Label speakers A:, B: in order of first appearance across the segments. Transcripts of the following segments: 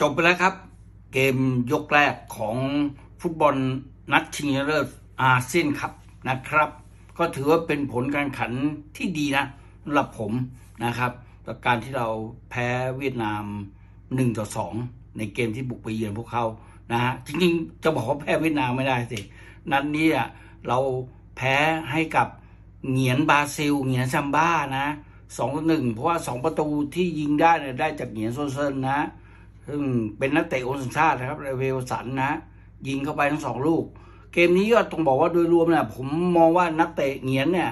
A: จบไปแล้วครับ เกมยกแรกของฟุตบอลนัดชิงชนะเลิศอาเซียนครับนะครับ ก็ถือว่าเป็นผลการขันที่ดีนะสำหรับผมนะครับต่อการที่เราแพ้เวียดนาม1ต่อ2ในเกมที่บุกไปเยือนพวกเขานะฮะจริงๆจะบอกว่าแพ้เวียดนามไม่ได้สินัดนี้อะเราแพ้ให้กับเหงียนบราซิล เหงียนซัมบ้านะสองต่อหนึ่งเพราะว่าสองประตูที่ยิงได้เนี่ยได้จากเหงียนโซเซนนะ ซึ่งเป็นนักเตะโอนสัญชาตินะครับเวลสันนะ ยิงเข้าไปทั้งสองลูก เกมนี้ก็ต้องบอกว่าโดยรวมเนี่ยผมมองว่านักเตะเหงียนเนี่ย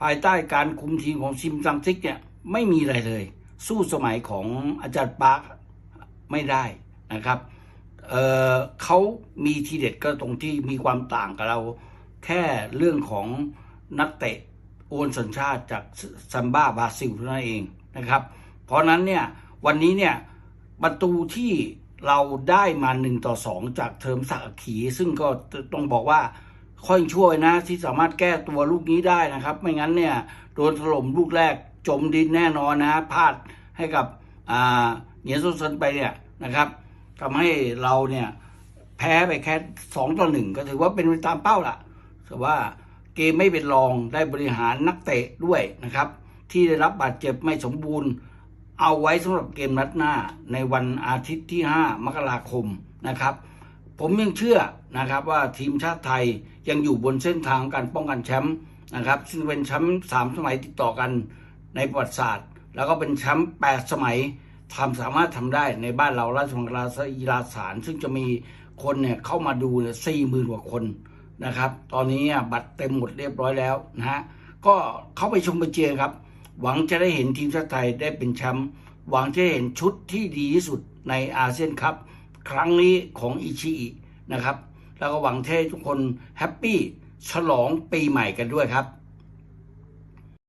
A: ภายใต้การคุมทีมของซิมซังซิกเนี่ยไม่มีอะไรเลย สู้สมัยของอาจารย์ปาร์คไม่ได้นะครับเเขาเขามีทีเด็ดก็ตรงที่มีความต่างกับเรา แค่เรื่องของนักเตะโอนสัญชาติจากซัมบ้าบราซิลเท่านั้นเองนะครับ เพราะนั้นเนี่ยวันนี้เนี่ย ประตูที่เราได้มาหนึ่งต่อสองจากเทอมศักขี ซึ่งก็ต้องบอกว่าค่อยช่วยนะที่สามารถแก้ตัวลูกนี้ได้นะครับ ไม่งั้นเนี่ยโดนถล่มลูกแรกจมดินแน่นอนนะพลาดให้กับอ่าเหนียนซุนเซนไปเนี่ยนะครับทำให้เราเนี่ยแพ้ไปแค่สองต่อหนึ่งก็ถือว่าเป็นไปตามเป้าละแต่ว่าเกมไม่เป็นรองได้บริหารนักเตะด้วยนะครับ ที่ได้รับบาดเจ็บไม่สมบูรณ์ เอาไว้สำหรับเกมนัดหน้าในวันอาทิตย์ที่ 5 มกราคมนะครับ ผมยังเชื่อนะครับว่าทีมชาติไทยยังอยู่บนเส้นทางการป้องกันแชมป์นะครับ ซึ่งเป็นแชมป์สามสมัยติดต่อกันในประวัติศาสตร์ แล้วก็เป็นแชมป์แปดสมัยทำสามารถทำได้ในบ้านเราราชมังคลากีฬาสานซึ่งจะมีคนเนี่ยเข้ามาดูเนี่ยสี่หมื่นกว่าคนนะครับ ตอนนี้บัตรเต็มหมดเรียบร้อยแล้วนะฮะก็เข้าไปชมไปเชียร์ครับ หวังจะได้เห็นทีมชาติไทยได้เป็นแชมป์หวังจะเห็นชุดที่ดีที่สุดในอาเซียนคัพครั้งนี้ของอิชิอินะครับ แล้วก็หวังให้ทุกคนแฮปปี้ฉลองปีใหม่กันด้วยครับ